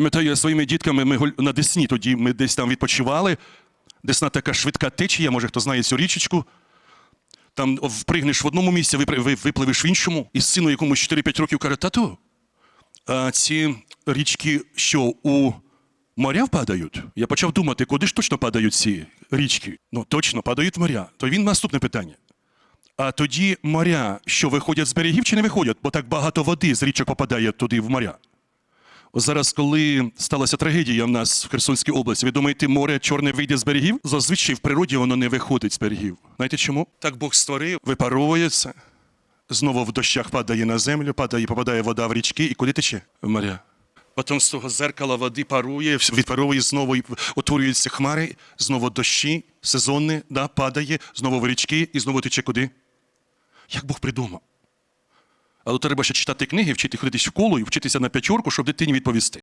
Пам'ятаю, я своїми дітками ми на Десні тоді ми десь там відпочивали. Десна така швидка течія, може хто знає цю річечку. Там впригнеш в одному місці, випливеш в іншому. І сину якомусь 4-5 років каже, тату, а ці річки що у моря впадають? Я почав думати, куди ж точно падають ці річки? Ну, точно падають в моря. То він наступне питання. А тоді моря, що виходять з берегів чи не виходять, бо так багато води з річок попадає туди в моря. Зараз, коли сталася трагедія в нас в Херсонській області, ви думаєте, море чорне вийде з берегів? Зазвичай в природі воно не виходить з берегів. Знаєте чому? Так Бог створив, випаровується, знову в дощах падає на землю, падає, попадає вода в річки, і куди тече? В моря. Потім з того зеркала води парує, відпарує, знову утворюються хмари, знову дощі, сезонне, да, падає, знову в річки і знову тече куди? Як Бог придумав? Але треба ще читати книги, вчити ходитись в коло і вчитися на п'ячорку, щоб дитині відповісти.